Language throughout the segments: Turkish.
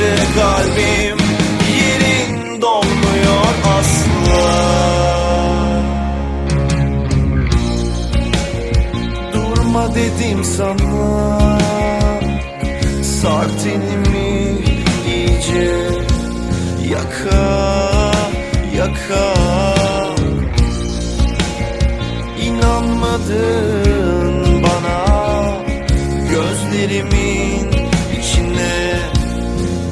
Açılmadı kalbim? Yerin dolmuyor asla. Durma dedim sana. Sar tenimi iyice Yaka yaka. İnanmadın bana. Gözlerimin içine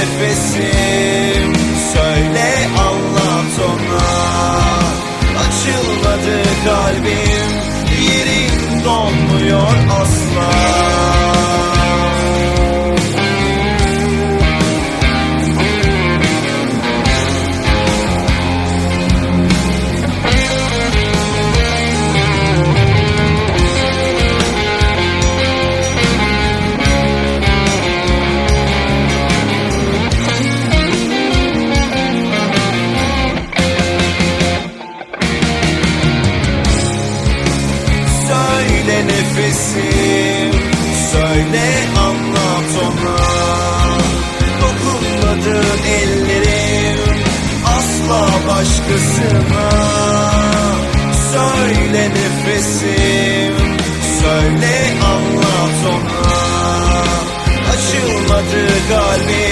nefesim. Söyle anlat ona. Açılmadı kalbim. Yerin donmuyor asla ne anlat ona? Dokunmadığın ellerim asla başkasına. Söyle nefesim, söyle anlat ona. Açılmadı kalbim.